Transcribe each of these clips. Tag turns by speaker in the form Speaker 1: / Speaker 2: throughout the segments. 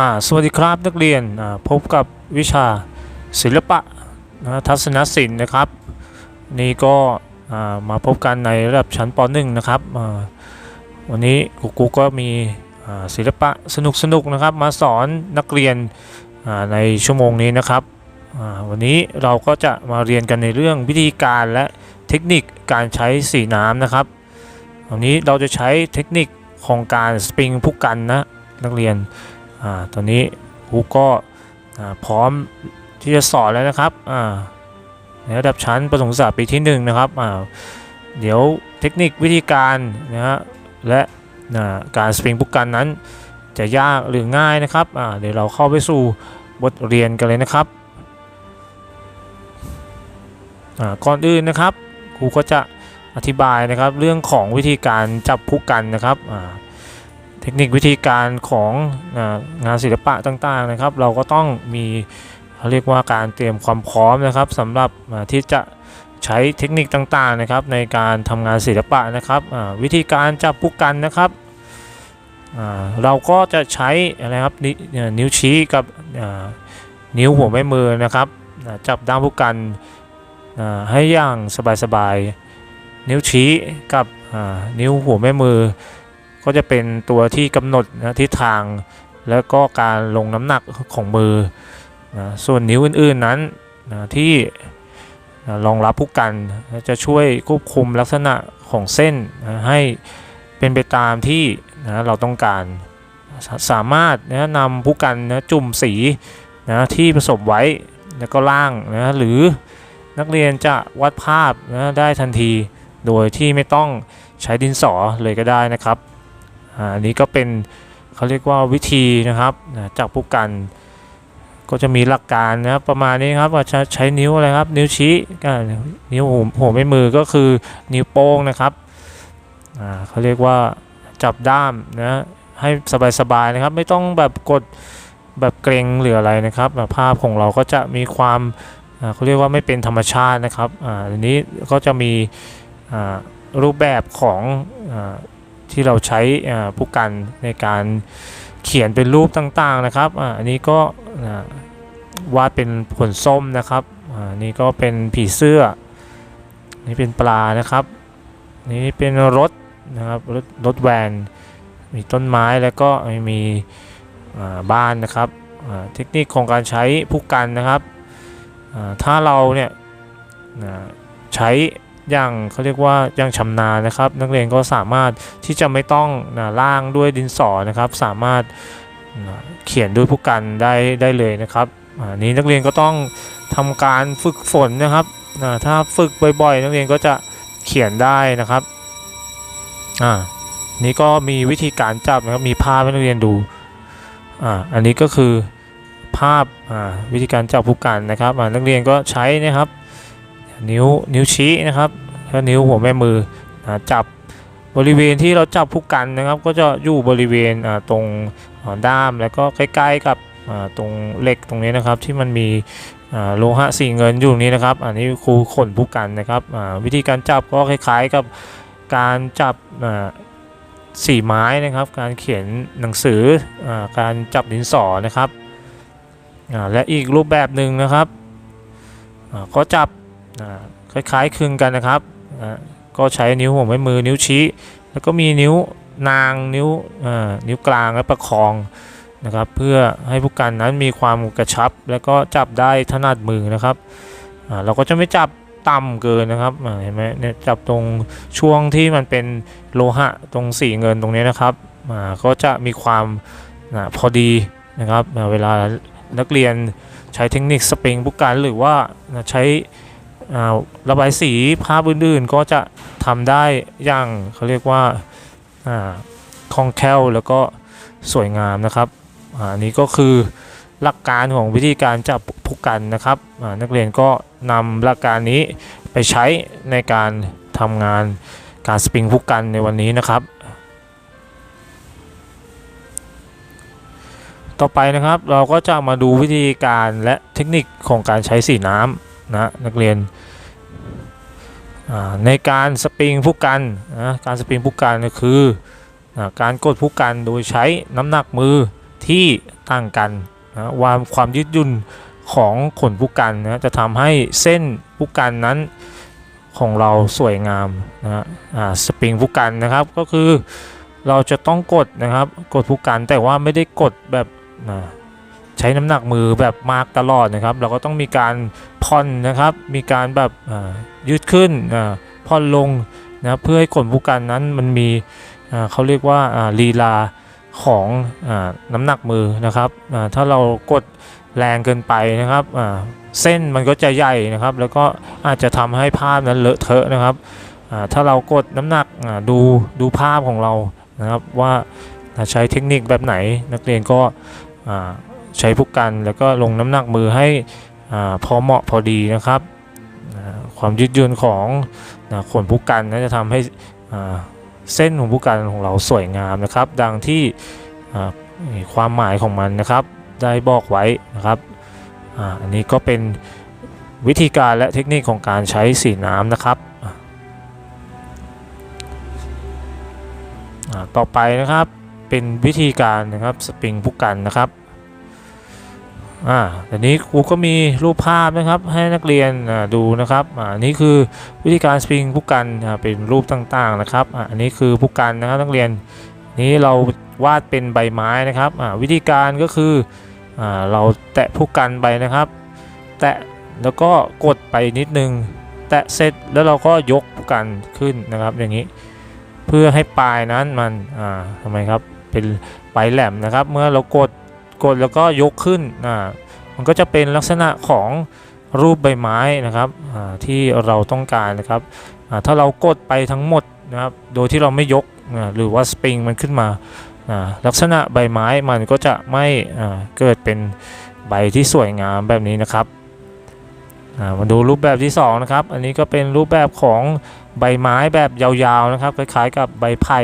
Speaker 1: อ่าสวัสดีครับนักเรียนอ่าพบกับวิชาศิลปะนะทัศนศิลป์นะครับ นี่ก็อ่ามาพบกันในระดับชั้นป .1 นะครับอ่าวันนี้ครูกูก็มีอ่าศิลปะสนุกๆนะครับ มาสอนนักเรียนอ่าในชั่วโมงนี้นะครับอ่าวันนี้เราก็จะมาเรียนกันในเรื่องวิธีการและเทคนิคการใช้สีน้ำนะครับวันนี้เราจะใช้เทคนิคของการสปริงผู้กันนะนักเรียน อ่าตอนนี้ครูก็พร้อมที่จะสอนแล้วนะครับอ่าในระดับชั้นประถมศึกษาปีที่1นงนะครับอ่าเดี๋ยวเทคนิควิธีการนะฮะและาการสปริงพุกกันนั้น จะยากหรือง่ายนะครับอ่าเดี๋ยวเราเข้าไปสู่บทเรียนกันเลยนะครับอ่าก่อนอื่นนะครับครูก็จะอธิบายนะครับเรื่องของวิธีการจับพุกกันนะครับอ่า ทคนิควิธีการของงานศิลปะต่างๆนะครับ เราก็ต้องมีเขาเรียกว่าการเตรียมความพร้อมนะครับสำหรับที่จะใช้เทคนิคต่างๆนะครับ ในการทำงานศิลปะนะครับวิธีการจับผู้กันนะครับเราก็จะใช้อะไรครับนิ้วชี้กับนิ้วหัวแม่มือนะครับจับด้ามผู้กันให้อย่างสบายๆนิ้วชี้กับนิ้วหัวแม่มือ ก็จะเป็นตัวที่กำหนดนะทิศทาง แล้วก็การลงน้ำหนักของมือนะส่วนนิ้วอื่นๆนั้นนะที่นะรองรับผู้กันนะจะช่วยควบคุมลักษณะของเส้นนะให้เป็นไปตามที่นะเราต้องการสาสามารถนะนำผู้กันนะจุ่มสีนะที่ผสมไว้แล้วก็ล่างนะหรือนักเรียนจะวัดภาพนะได้ทันที โดยที่ไม่ต้องใช้ดินสอเลยก็ได้นะครับ อ่าอันนี้ก็เป็นเขาเรียกว่าวิธีนะครับจากผู้กันก็จะมีหลักการนะครับประมาณนี้ครับว่าใช้นิ้วอะไรครับ นิ้วชี้ก็นิ้วหัวหัวไม่มือก็คือนิ้วโป้งนะครับเขาเรียกว่าจับด้ามนะให้สบายๆนะครับ ไม่ต้องแบบกดแบบเกรงหรืออะไรนะครับภาพของเราก็จะมีความเขาเรียกว่าไม่เป็นธรรมชาตินะครับอันนี้ก็จะมีรูปแบบของ ที่เราใช้ผู้กันในการเขียนเป็นรูปต่างๆนะครับอันนี้ก็วาดเป็นผลส้มนะครับอ่านี่ก็เป็นผีเสื้อ นี่เป็นปลานะครับ นี่เป็นรถนะครับรถรถแวน มีต้นไม้แล้วก็มีบ้านนะครับเทคนิคของการใช้ผู้กันนะครับถ้าเราเนี่ยใช้ อย่างเขาเรียกว่าอย่างชำนาญนะครับ นักเรียนก็สามารถที่จะไม่ต้องนะล่างด้วยดินสอนะครับ สามารถนะเขียนด้วยผู้กันได้ได้เลยนะครับอันนี้นักเรียนก็ต้องทำการฝึกฝนนะครับนะถ้าฝึกบ่อยๆ นักเรียนก็จะเขียนได้นะครับอ่านี่ก็มีวิธีการจับนะครับมีภาพให้นักเรียนดูอ่าอันนี้ก็คือภาพอ่าวิธีการจับผู้กันนะครับอ่านักเรียนก็ใช้นะครับ นิ้วนิ้วชี้นะครับแล้วนิ้วหัวแม่มือนะจับบริเวณที่เราจับผู้กันนะครับ ก็จะอยู่บริเวณตรงด้ามแล้วก็ใกล้ๆกับตรงเหล็กตรงนี้นะครับ ที่มันมีโลหะสีเงินอยู่นี้นะครับ อันนี้ครูขนผู้กันนะครับวิธีการจับก็คล้ายๆกับการจับสีไม้นะครับ การเขียนหนังสืออการจับดินสอนะครับและอีกรูปแบบหนึ่งนะครับก็จับ คล้ายๆคลึงกันนะครับก็ใช้นิ้วหัวแม่มือนิ้วชี้ แล้วก็มีนิ้วนางนิ้วนิ้วกลางและประคองนะครับเพื่อให้ผู้กันนั้นมีความกระชับ แล้วก็จับได้ถนัดมือนะครับเราก็จะไม่จับต่ำเกินนะครับเห็นไหมเนี่ยจับตรงช่วงที่มันเป็นโลหะตรงสีเงินตรงนี้นะครับก็จะมีความพอดีนะครับเวลานักเรียนใช้เทคนิคสปริงผู้กันหรือว่าใช้ ระบายสีภาพอื่นๆก็จะทำได้อย่างเขาเรียกว่าคล่องแคล่วแล้วก็สวยงามนะครับอันนี้ก็คือหลักการของวิธีการจับผู้กันนะครับนักเรียนก็นำหลักการนี้ไปใช้ในการทำงานการสปริงผู้กันในวันนี้นะครับ ต่อไปนะครับเราก็จะมาดูวิธีการและเทคนิคของการใช้สีน้ำ นะนักเรียนในการสปริงผู้กันนะการสปริงผู้กันก็คืออาการกดผู้กันโดยใช้น้ำหนักมือที่ต่างกันนะว่าความยืดหยุ่นของขนผู้กันนะจะทำให้เส้นผู้กันนั้นของเราสวยงามนะฮะสปริงผู้กันนะครับก็คือเราจะต้องกดนะครับกดผู้กันแต่ว่าไม่ได้กดแบบนะ ใช้น้ำหนักมือแบบมากตลอดนะครับ เราก็ต้องมีการผ่อนนะครับ มีการแบบยืดขึ้นผ่อนลงนะเพื่อให้ขนผู้กันนั้นมันมีเขาเรียกว่าลีลาของอน้ำหนักมือนะครับถ้าเรากดแรงเกินไปนะครับเส้นมันก็จะใหญ่นะครับ แล้วก็อาจจะทำให้ภาพนั้นเลอะเทอะนะครับถ้าเรากดน้ำหนักดูดูภาพของเรานะครับว่าใช้เทคนิคแบบไหนนักเรียนก็ ใช้ผู้กันแล้วก็ลงน้ำหนักมือให้อพอเหมาะพอดีนะครับ ความยืดหยุ่นของนะขนผู้กันนะจะทำให้เส้นของผู้กันของเราสวยงามนะครับ ดังที่ความหมายของมันนะครับ ได้บอกไว้นะครับอ,อันนี้ก็เป็นวิธีการและเทคนิคของการใช้สีน้ำนะครับต่อไปนะครับเป็นวิธีการนะครับสปริงผู้กันนะครับ อ่าทีนี้ครูก็มีรูปภาพนะครับให้นักเรียนอ่าดูนะครับอ่านี้คือวิธีการสปริงผู้กันอ่าเป็นรูปต่างๆนะครับอ่าอันนี้คือผู้กันนะครับนักเรียนนี้เราวาดเป็นใบไม้นะครับอ่าวิธีการก็คืออ่าเราแตะผู้กันไปนะครับ แตะแล้วก็กดไปนิดนึง แตะเสร็จแล้วเราก็ยกผู้กันขึ้นนะครับ อย่างนี้เพื่อให้ปลายนั้นมันอ่าทำไมครับเป็นปลายแหลมนะครับ เมื่อเรากด กดแล้วก็ยกขึ้นอ่ามันก็จะเป็นลักษณะของรูปใบไม้นะครับที่เราต้องการนะครับถ้าเรากดไปทั้งหมดนะครับโดยที่เราไม่ยกหรือว่าสปริงมันขึ้นมาลักษณะใบไม้มันก็จะไม่เกิดเป็นใบที่สวยงามแบบนี้นะครับมาดูรูปแบบที่สองนะครับอันนี้ก็เป็นรูปแบบของใบไม้แบบยาวๆนะครับคล้ายๆกับใบไผ่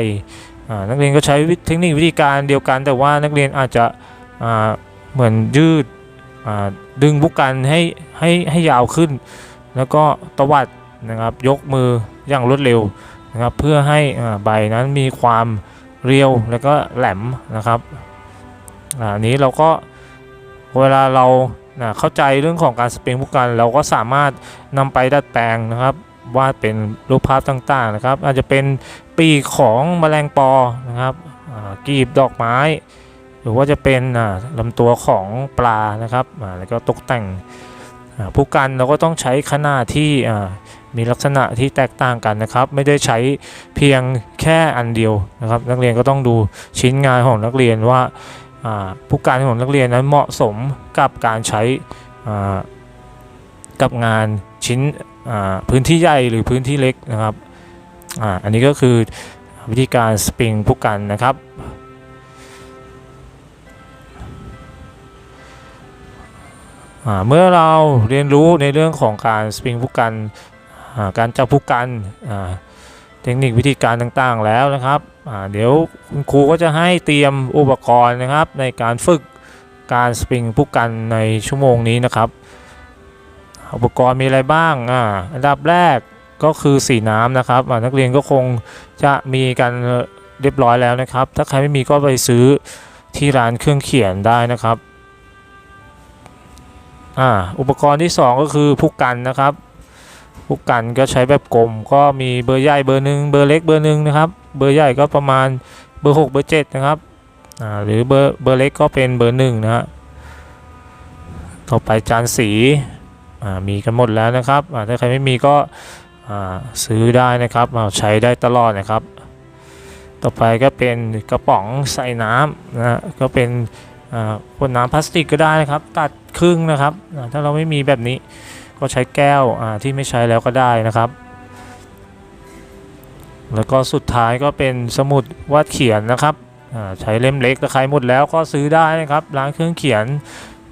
Speaker 1: นักเรียนก็ใช้วิเทคนิควิธีการเดียวกัน แต่ว่านักเรียนอาจจะ เหมือนยืดดึงบุกกันให้ให้ให้ยาวขึ้น แล้วก็ตวัดนะครับยกมืออย่างรวดเร็วนะครับเพื่อให้ใบนั้นมีความเรียวแล้วก็แหลมนะครับอันนี้เราก็เวลาเราเข้าใจเรื่องของการสปริงผู้กัน เราก็สามารถนำไปดัดแปลงนะครับวาดเป็นรูปภาพต่างๆนะครับ อาจจะเป็นปีกของแมลงปอนะครับกีบดอกไม้ หรือว่าจะเป็นอ่าลำตัวของปลานะครับแล้วก็ตกแต่งผู้กันเราก็ต้องใช้ขนาดที่มีลักษณะที่แตกต่างกันนะครับ ไม่ได้ใช้เพียงแค่อันเดียวนะครับ นักเรียนก็ต้องดูชิ้นงานของนักเรียนว่าผู้การของนักเรียนนั้นเหมาะสมกับการใช้กับงานชิ้นพื้นที่ใหญ่หรือพื้นที่เล็กนะครับออันนี้ก็คือวิธีการสปริงผู้กันนะครับ เมื่อเราเรียนรู้ในเรื่องของการสปริงผู้กันการจับผู้กันเทคนิควิธีการต่างๆแล้วนะครับเดี๋ยวคุณครูก็จะให้เตรียมอุปกรณ์นะครับ ในการฝึกการสปริงผู้กันในชั่วโมงนี้นะครับ อุปกรณ์มีอะไรบ้างอันดับแรกก็คือสีน้ำนะครับนักเรียนก็คงจะมีกันเรียบร้อยแล้วนะครับ ถ้าใครไม่มีก็ไปซื้อที่ร้านเครื่องเขียนได้นะครับ อ่าอุปกรณ์ที่สองก็คือผู้กันนะครับผู้กันก็ใช้แบบกลมก็มีเบอร์ใหญ่เบอร์หนึ่งเบอร์เล็กเบอร์หนึ่งนะครับ เบอร์ใหญ่ก็ประมาณเบอร์หกเบอร์เจ็ดนะครับอ่าหรือเบอร์เบอร์เล็กก็เป็นเบอร์หนึ่งนะฮะต่อไปจานสีอ่ามีกันหมดแล้วนะครับอ่าถ้าใครไม่มีก็อ่าซื้อได้นะครับอ่าใช้ได้ตลอดนะครับ ต่อไปก็เป็นกระป๋องใส่น้ำนะฮะก็เป็น ขวดน้ำพลาสติกก็ได้นะครับ ตัดครึ่งนะครับอ่าถ้าเราไม่มีแบบนี้ก็ใช้แก้วอ่าที่ไม่ใช้แล้วก็ได้นะครับ แล้วก็สุดท้ายก็เป็นสมุดวาดเขียนนะครับอ่าใช้เล่มเล็กถ้าใครหมดแล้วก็ซื้อได้นะครับร้านเครื่องเขียน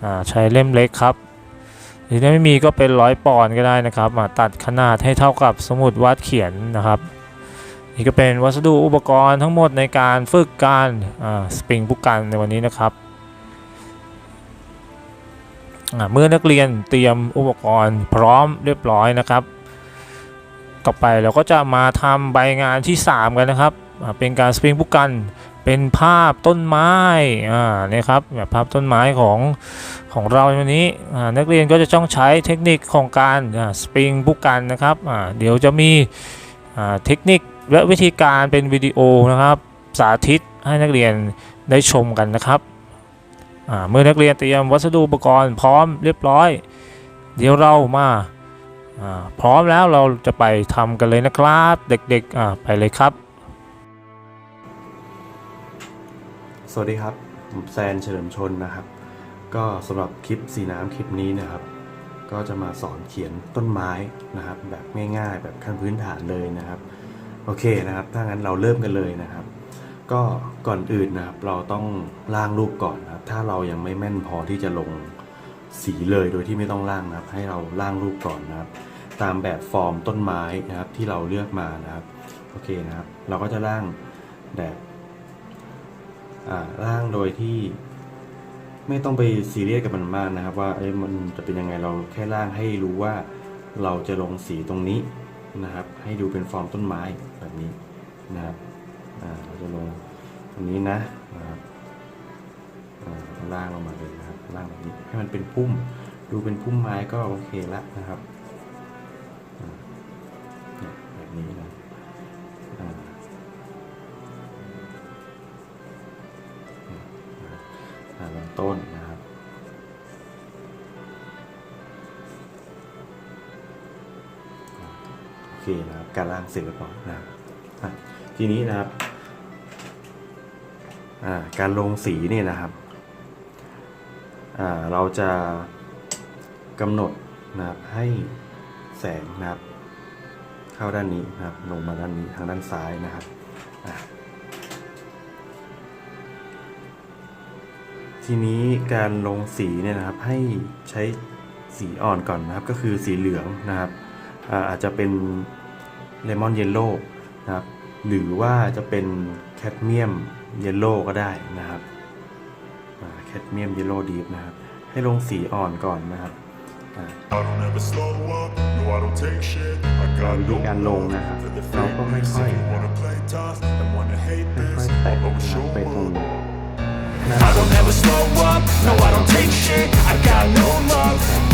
Speaker 1: อ่าใช้เล่มเล็กครับหรือถ้าไม่มีก็เป็นร้อยปอนด์ก็ได้นะครับมาตัดขนาดให้เท่ากับสมุดวาดเขียนนะครับนี่ก็เป็นวัสดุอุปกรณ์ทั้งหมดในการฝึกการสปริงผู้กันในวันนี้นะครับ เมื่อนักเรียนเตรียมอุปกรณ์พร้อมเรียบร้อยนะครับ ต่อไปเราก็จะมาทำใบงานที่ 3 กันนะครับ เป็นการสปริงผู้กันเป็นภาพต้นไม้อ่าเนี่ยครับแบบภาพต้นไม้ของของเราวันนี้อ่านักเรียนก็จะต้องใช้เทคนิคของการสปริงผู้กันนะครับอ่าเดี๋ยวจะมีอ่าเทคนิคและวิธีการเป็นวิดีโอนะครับ สาธิตให้นักเรียนได้ชมกันนะครับ เมื่อนักเรียนเตรียมวัสดุอุปกรณ์พร้อมเรียบร้อย เดี๋ยวเรามาพร้อมแล้วเราจะไปทำกันเลยนะครับ เด็กๆอ่าไปเลยครับ
Speaker 2: สวัสดีครับผมแซนเฉลิมชนนะครับ ก็สำหรับคลิปสีน้ำคลิปนี้นะครับ ก็จะมาสอนเขียนต้นไม้นะครับ แบบง่ายๆ แบบขั้นพื้นฐานเลยนะครับ โอเคนะครับ ถ้างั้นเราเริ่มกันเลยนะครับ ก็ก่อนอื่นนะครับเราต้องล่างรูปก่อนนะครับ ถ้าเรายังไม่แม่นพอที่จะลงสีเลยโดยที่ไม่ต้องล่างนะครับ ให้เราล่างรูปก่อนนะครับ ตามแบบฟอร์มต้นไม้นะครับที่เราเลือกมานะครับโอเคนะครับ เราก็จะล่างแบบอ่าร่างโดยที่ไม่ต้องไปซีเรียสกับมันมากนะครับ ว่าเอ้ยมันจะเป็นยังไงเราแค่ร่างให้รู้ว่าเราจะลงสีตรงนี้นะครับ ให้ดูเป็นฟอร์มต้นไม้แบบนี้นะครับ อ่าเราจะลงตรงนี้นะนะครับล่างลงมาเลยนะครับล่างแบบนี้ให้มันเป็นพุ่ม ดูเป็นพุ่มไม้ก็โอเคละนะครับแบบนี้นะลำต้นนะครับโอเคนะครับการล่างเสร็จแล้วก่อนนะครับทีนี้นะครับ การลงสีเนี่ยนะครับเราจะกำหนดนะครับให้แสงนะครับ เข้าด้านนี้นะครับ ลงมาด้านนี้ทางด้านซ้ายนะครับทีนี้การลงสีเนี่ยนะครับให้ใช้สีอ่อนก่อนนะครับ ก็คือสีเหลืองนะครับอาอาจจะเป็นเลมอนเยลโล่นะครับหรือว่าจะเป็นแคดเมียม เยลโล่ก็ได้นะครับแคดเมียมเยลโล่ดีฟนะครับ ให้ลงสีอ่อนก่อนนะครับอ่า
Speaker 3: I don't ever slow up, no I don't take shit I got
Speaker 2: วิธี
Speaker 3: no
Speaker 2: การลงนะครับ
Speaker 3: for the
Speaker 2: เราก็ไม่
Speaker 3: fakeness
Speaker 2: ค่อย
Speaker 3: If you wanna play tough and wanna hate
Speaker 2: ไม่ค่อย
Speaker 3: this
Speaker 2: แตะ
Speaker 3: I'll
Speaker 2: นะ
Speaker 3: always
Speaker 2: ครับ
Speaker 3: show
Speaker 2: ไปตรง
Speaker 3: up
Speaker 2: หน้า
Speaker 3: I don't ever slow up, no I don't take shit I got no love for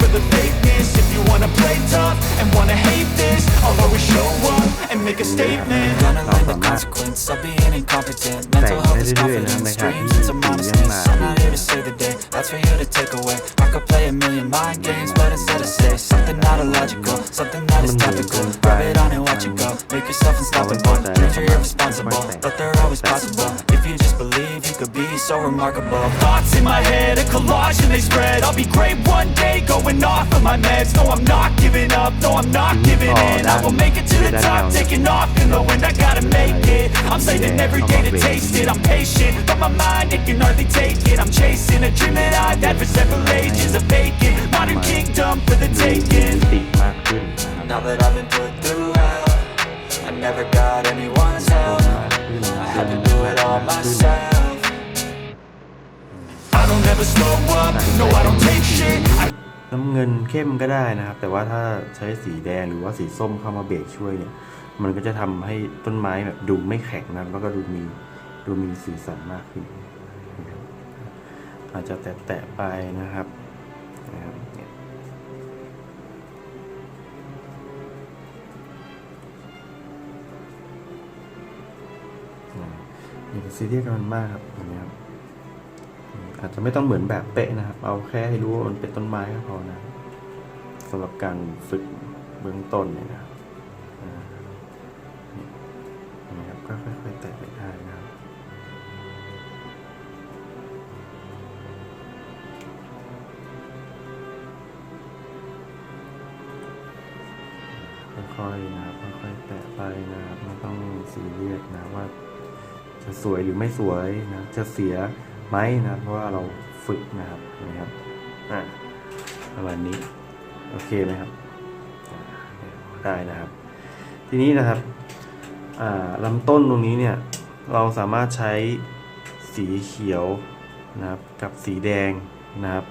Speaker 3: for the fakeness. If you wanna play tough and wanna hate this I'll always show up and make a statement.
Speaker 4: Gonna learn the consequence of being incompetent. Mental health is confidence, dreams I'm not
Speaker 3: giving in. I will make it to the top, taking off in the wind. I gotta make it, I'm saving every day to taste it. I'm patient, but my mind, it can hardly take it. I'm chasing a dream that I've had for several ages A vacant, modern kingdom for the taking.
Speaker 4: Now that I've been put
Speaker 2: เงินเข้มก็ได้นะครับ แต่ว่าถ้าใช้สีแดงหรือว่าสีส้มเข้ามาเบรกช่วยเนี่ย มันก็จะทำให้ต้นไม้แบบดูไม่แข็งนะแล้วก็ดูมีดูมีสีสันมากขึ้นนะครับอาจจะแตะๆไปนะครับนะครับเนี่ยอ่าอย่าไปซีเรียสกับมันมากครับอันนี้ครับอาจจะไม่ต้องเหมือนแบบเป๊ะนะครับ เอาแค่ให้รู้ว่ามันเป็นต้นไม้ก็พอนะ สำหรับการฝึกเบื้องต้นเนี่ยนะครับนะครับก็ค่อยๆแตะไปได้นะครับค่อยๆนะครับค่อยๆแตะไปนะครับไม่ต้องซีเรียสนะว่าจะสวยหรือไม่สวยนะจะเสียไหมนะเพราะว่าเราฝึกนะครับนะครับอะประมาณนี้ โอเคไหมครับ ได้นะครับ ทีนี้นะครับลำต้นตรงนี้เนี่ย เราสามารถใช้สีเขียวนะครับ กับสีแดงนะครับ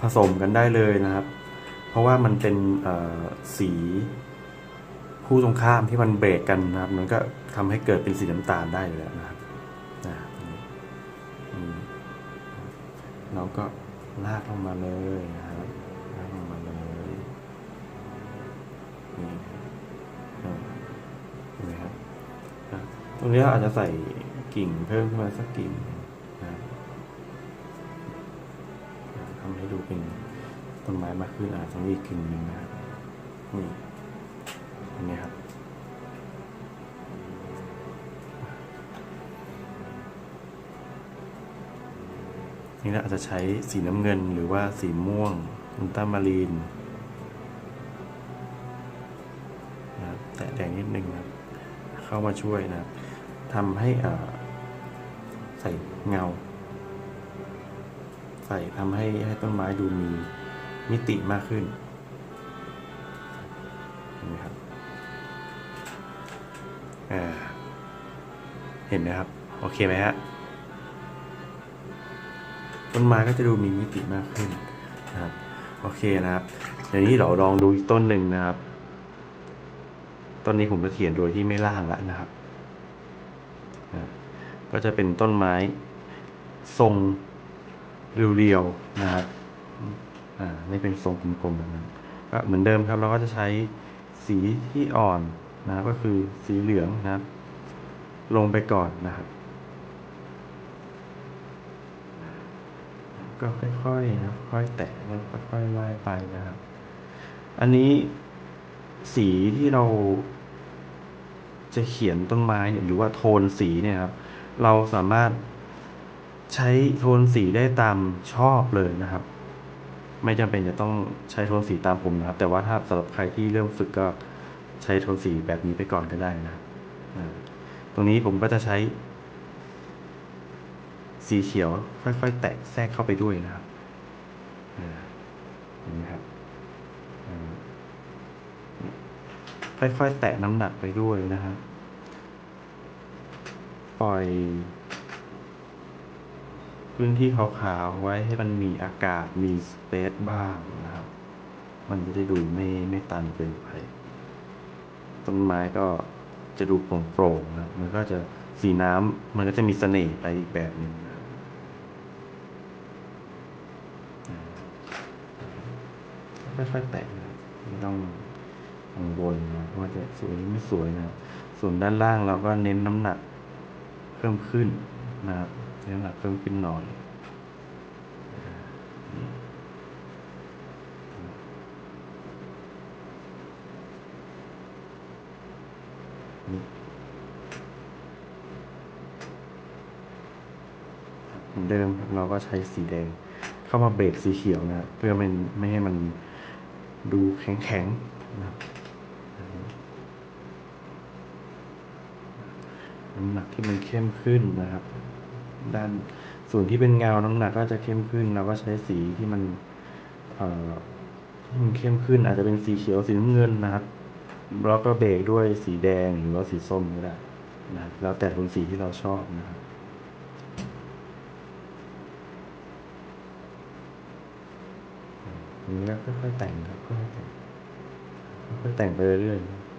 Speaker 2: ผสมกันได้เลยนะครับ เพราะว่ามันเป็นสีคู่ตรงข้ามที่มันเบรกกันนะครับ มันก็ทำให้เกิดเป็นสีน้ำตาลได้อยู่แล้วนะครับนะเราก็ลากลงมาเลยนะ ตรงนี้อาจจะใส่กิ่งเพิ่มขึ้นมาสักกิ่งนะครับทำให้ดูเป็นต้นไม้มากขึ้นอาจจะมีอีกิ่งหนึ่งนะครับนี่อันนี้ครับนี่เราอาจจะใช้สีน้ำเงินหรือว่าสีม่วงอุลตรามารีนนะแตะแดงนิดนึงนะเข้ามาช่วยนะครับ ทำให้ใส่เงา ใส่ทำให้ให้ต้นไม้ดูมีมิติมากขึ้นเห็นไหมครับอ่าเห็นไหมครับ โอเคไหมฮะต้นไม้ก็จะดูมีมิติมากขึ้นนะครับโอเคนะครับเดี๋ยวนี้เราลองดูอีกต้นหนึ่งนะครับ ต้นนี้ผมจะเขียนโดยที่ไม่ล่างแล้วนะครับ ก็จะเป็นต้นไม้ทรงเรียวๆนะครับอ่าไม่เป็นทรงกลมๆแบบนั้นก็เหมือนเดิมครับเราก็จะใช้สีที่อ่อนนะก็คือสีเหลืองนะครับ ลงไปก่อนนะครับ ก็ค่อยๆนะค่อยแตะค่อยๆไล่ไปนะครับ อันนี้สีที่เรา จะเขียนต้นไม้เนี่ยหรือว่าโทนสีเนี่ยครับเราสามารถใช้โทนสีได้ตามชอบเลยนะครับ ไม่จำเป็นจะต้องใช้โทนสีตามผมนะครับ แต่ว่าถ้าสำหรับใครที่เริ่มฝึกก็ใช้โทนสีแบบนี้ไปก่อนก็ได้นะตรงนี้ผมก็จะใช้ สีเขียวค่อยๆ แตะแทรกเข้าไปด้วยนะครับเห็นไหมครับอ่า ค่อยๆ แตะน้ำหนักไปด้วยนะฮะปล่อย พื้นที่ขาวๆไว้ให้มันมีอากาศมีสเปซบ้างนะครับ มันจะได้ดูไม่ไม่ตันเกินไป ต้นไม้ก็จะดูโปร่งๆนะมันก็จะสีน้ำมันก็จะมีเสน่ห์ไปอีกแบบหนึ่งนะครับอ่าค่อยๆแตะนะไม่ต้อง ข้างบนนะว่าจะสวยหรือไม่สวยนะครับส่วนด้านล่างเราก็เน้นน้ำหนักเพิ่มขึ้นนะครับเน้นน้ำหนักเพิ่มขึ้นหน่อยเดิมเราก็ใช้สีแดงเข้ามาเบรกสีเขียวนะครับเพื่อไม่ไม่ให้มันดูแข็งๆนะครับ น้ำหนักที่มันเข้มขึ้นนะครับ ด้านส่วนที่เป็นเงาน้ำหนักก็จะเข้มขึ้น เราก็ใช้สีที่มันเออที่มันเข้มขึ้น อาจจะเป็นสีเขียวสีน้ำเงินนะครับแล้วก็เบรกด้วยสีแดงหรือว่าสีส้มก็ได้นะแล้วแต่โทนสีที่เราชอบนะครับอันนี้ก็ค่อยๆแต่งครับค่อยๆแต่งค่อยๆแต่งไปเรื่อยๆ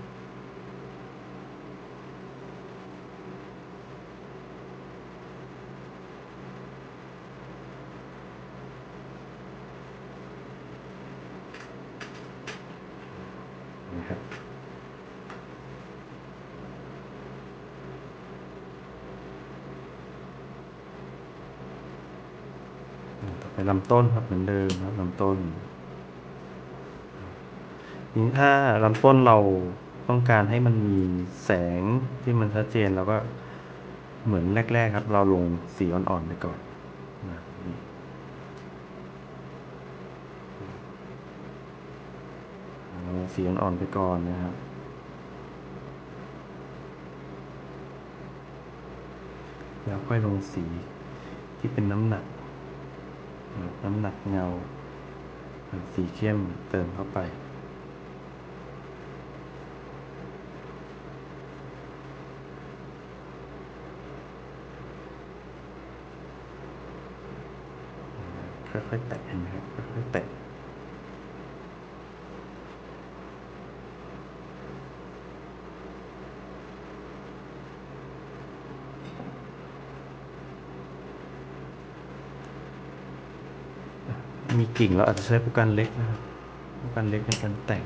Speaker 2: ต้นครับเหมือนเดิมครับลำต้นนี้ถ้าลำต้นเราต้องการให้มันมีแสงที่มันชัดเจนเราก็เหมือนแรก ๆ ครับ เราลงสีอ่อนๆไปก่อนนะลงสีอ่อนๆไปก่อนนะครับ แล้วค่อยลงสีที่เป็นน้ำหนัก น้ำหนักเงาสีเข้มเติมเข้าไป ค่อยๆแตะเห็นไหมครับค่อยๆแตะมี กิ่งเราอาจจะใช้ผู้กันเล็กนะครับผู้กันเล็กในการแต่ง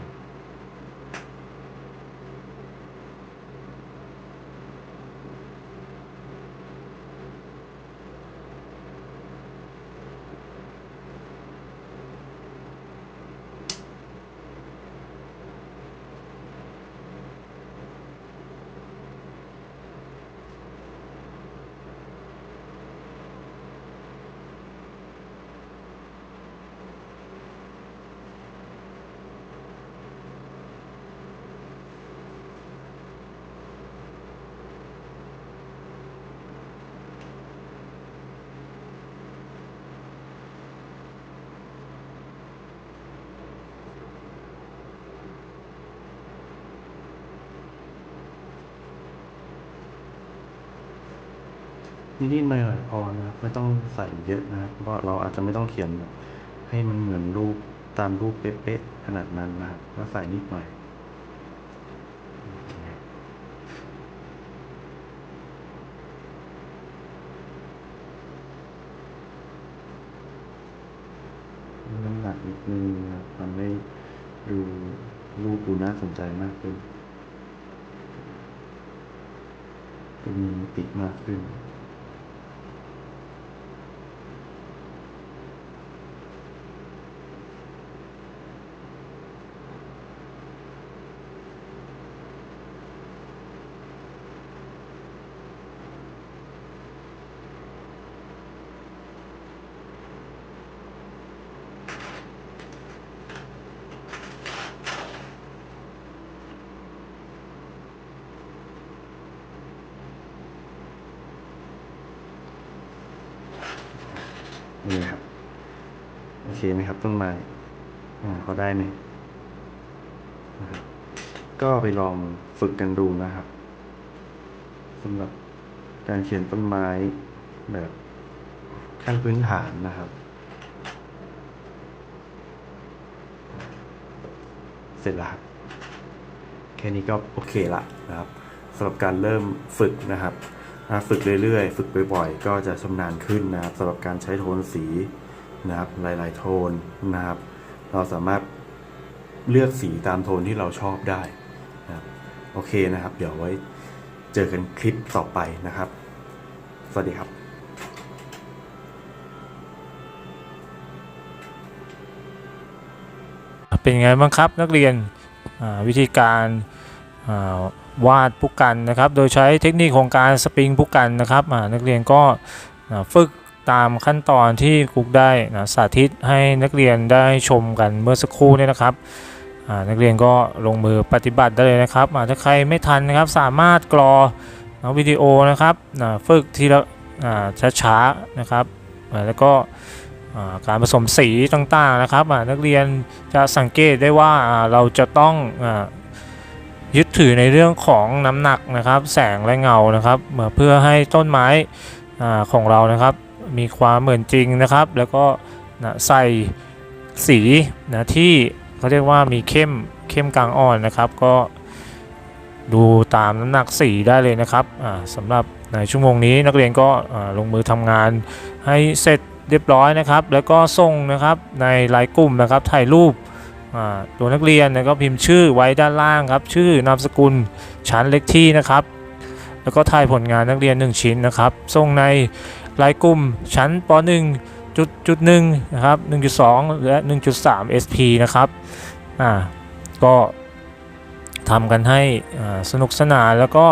Speaker 2: นิดๆหน่อยๆพอนะครับไม่ต้องใส่เยอะนะครับเพราะเราอาจจะไม่ต้องเขียนให้มันเหมือนรูปตามรูปเป๊ะๆขนาดนั้นนะครับก็ใส่นิดหน่อยน้ำหนักนิดนึงนะครับทำให้ดูรูปดูน่าสนใจมากขึ้นดูมีมิติมากขึ้น นี่ครับ โอเคไหมครับต้นไม้อ่าพอได้ไหมนะครับก็ไปลองฝึกกันดูนะครับสำหรับการเขียนต้นไม้แบบขั้นพื้นฐานนะครับ เสร็จแล้วแค่นี้ก็โอเคละนะครับสำหรับการเริ่มฝึกนะครับ ฝึกเรื่อยๆ ฝึกบ่อยๆ ก็จะชำนาญขึ้นนะครับสำหรับการใช้โทนสีนะครับหลายๆ โทนนะครับ เราสามารถเลือกสีตามโทนที่เราชอบได้นะครับโอเคนะครับ เดี๋ยวไว้เจอกันคลิปต่อไปนะครับ สวัสดีครับ
Speaker 1: เป็นไงบ้างครับนักเรียนวิธีการอ่า วาดผู้กันนะครับ โดยใช้เทคนิคของการสปริงผู้กันนะครับนักเรียนก็ฝึกตามขั้นตอนที่ครูได้นะสาธิตให้นักเรียนได้ชมกันเมื่อสักครู่นี่นะครับนักเรียนก็ลงมือปฏิบัติได้เลยนะครับถ้าใครไม่ทันนะครับสามารถกรอนะวิดีโอนะครับฝึกทีละอ่าช้าๆนะครับแล้วก็การผสมสีต่างๆนะครับนักเรียนจะสังเกตได้ว่าเราจะต้อง ยึดถือในเรื่องของน้ำหนักนะครับ แสงและเงานะครับเพื่อให้ต้นไม้ของเรานะครับ มีความเหมือนจริงนะครับ แล้วก็นะใส่สีนะที่เขาเรียกว่ามีเข้มเข้มกลางอ่อนนะครับ ก็ดูตามน้ำหนักสีได้เลยนะครับอ่าสำหรับในชั่วโมงนี้นักเรียนก็ลงมือทำงานให้เสร็จเรียบร้อยนะครับ แล้วก็ส่งนะครับในไลน์กลุ่มนะครับถ่ายรูป ตัวนักเรียนแล้วก็พิมพ์ชื่อไว้ด้านล่างครับ ชื่อนามสกุลชั้นเลขที่นะครับ แล้วก็ถ่ายผลงานนักเรียน 1 ชิ้นนะครับ ส่งในลน์กลุ่มชั้นป .1 จุดจุดหนึ่งนะครับ1.2 และ 1.3 SP นะครับอ่าก็ทำกันให้สนุกสนานแล้วก็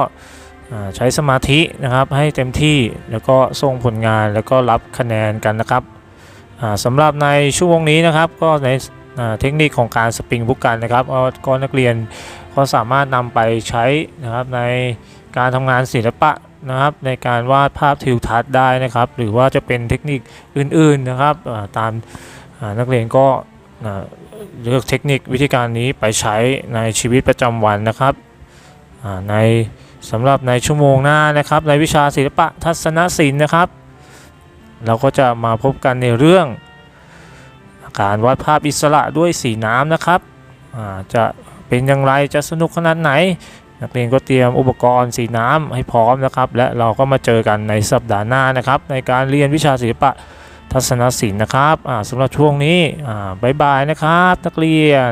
Speaker 1: ใช้สมาธินะครับให้เต็มที่แล้วก็ส่งผลงานแล้วก็รับคะแนนกันนะครับสำหรับในช่วงนี้นะครับก็ใน เทคนิคของการสปริงบุกกันนะครับก็นักเรียนก็สามารถนำไปใช้นะครับในการทำงานศิลปะนะครับในการวาดภาพทิวทัศน์ได้นะครับ หรือว่าจะเป็นเทคนิคอื่นๆนะครับตามนักเรียนก็เลือกเทคนิควิธีการนี้ไปใช้ในชีวิตประจำวันนะครับในสำหรับในชั่วโมงหน้านะครับ ในวิชาศิลปะทัศนศิลป์นะครับ เราก็จะมาพบกันในเรื่อง การวาดภาพอิสระด้วยสีน้ำนะครับจะเป็นอย่างไรจะสนุกขนาดไหน นักเรียนก็เตรียมอุปกรณ์สีน้ำให้พร้อมนะครับ และเราก็มาเจอกันในสัปดาห์หน้านะครับ ในการเรียนวิชาศิลปะทัศนศิลป์นะครับสำหรับช่วงนี้อ่าบายบายนะครับ นักเรียน